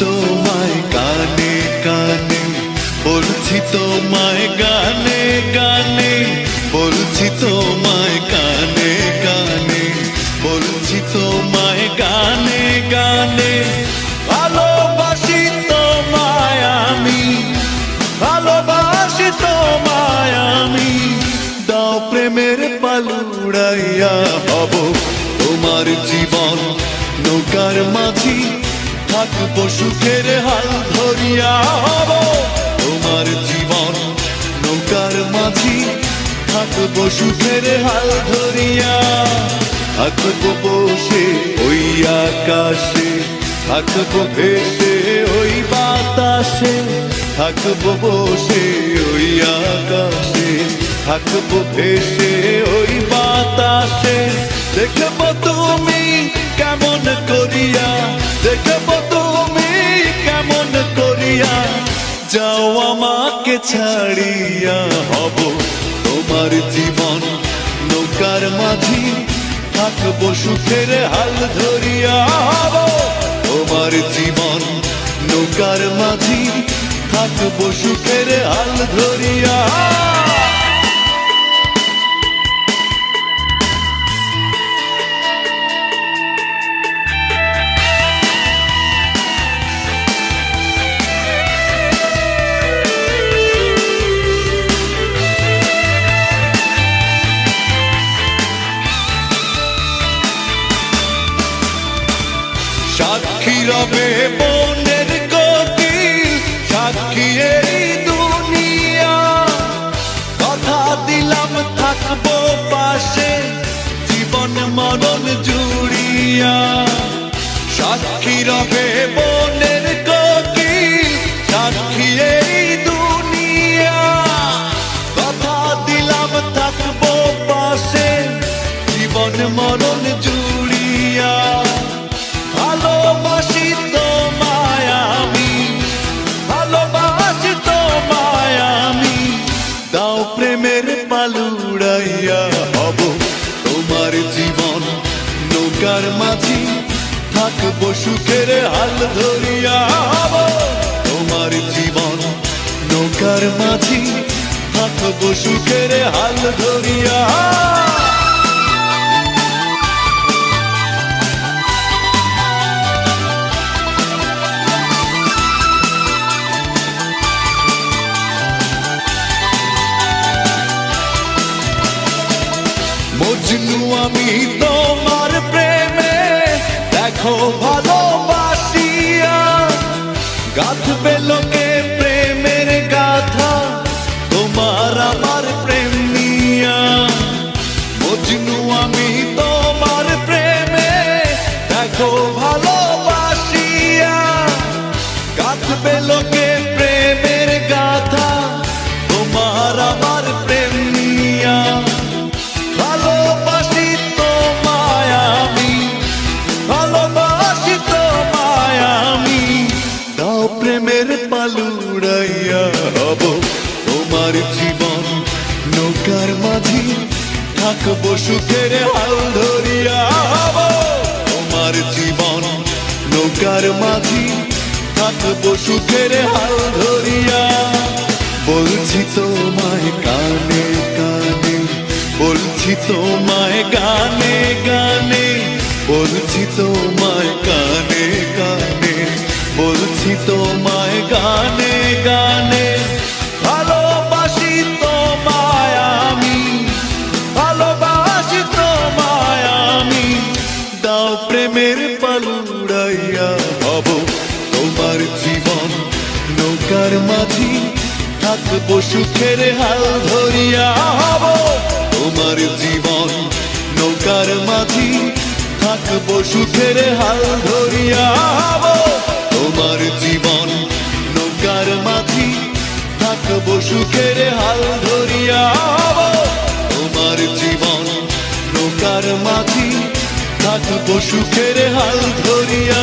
তোমায় গানে গানে বলছি তোমায় গানে। সুখের হাল ধরিয়া হব তোমার জীবন নৌকার মাঝি। থাকব সুখের হাল ধরিয়া। থাকব বসে ওই আকাশে। থাকব ভেসে ওই বাতাসে। থাকব বসে ওই আকাশে। থাকব ভেসে ওই বাতাসে। দেখব তুমি কেমন করিয়া। দেখব যাও আমাকে ছাড়িয়া হব। তোমার জীবন নৌকার মাঝি, থাকব সুখের হাল ধরিয়া হব। তোমার জীবন নৌকার মাঝি, থাকব সুখের হাল ধরিয়া সাক্ষী রবে বনের কোকিল সাক্ষী এই দুনিয়া। কথা দিলাম, থাকব পাশে, জীবন মরণ জুড়িয়া। সাক্ষী রবে নৌকার মাঝি থাকব সুখের হাল ধরিয়া তোমার জীবন নৌকার মাঝি থাকব সুখের হাল ধরিয়া আমি দেখো ভালোবাসিয়া। গাঁথবে লোকে জীবন। নৌকার মাঝি থাকব সুখের হাল ধরিয়া তোমার জীবন, নৌকার মাঝি থাকব সুখের হাল ধরিয়া। বলছি তোমায় কানে কানে বলছি তোমায় গানে গানে, বলছি তোমায় নৌকার মাঝি, থাকব সুখের হাল ধরিয়া হব। তোমার জীবন নৌকার মাঝি, থাকব সুখের হাল ধরিয়া হব। তোমার জীবন নৌকার মাঝি, থাকব সুখের হাল ধরিয়া হব। তোমার জীবন নৌকার মাঝি, থাকব সুখের হাল ধরিয়া।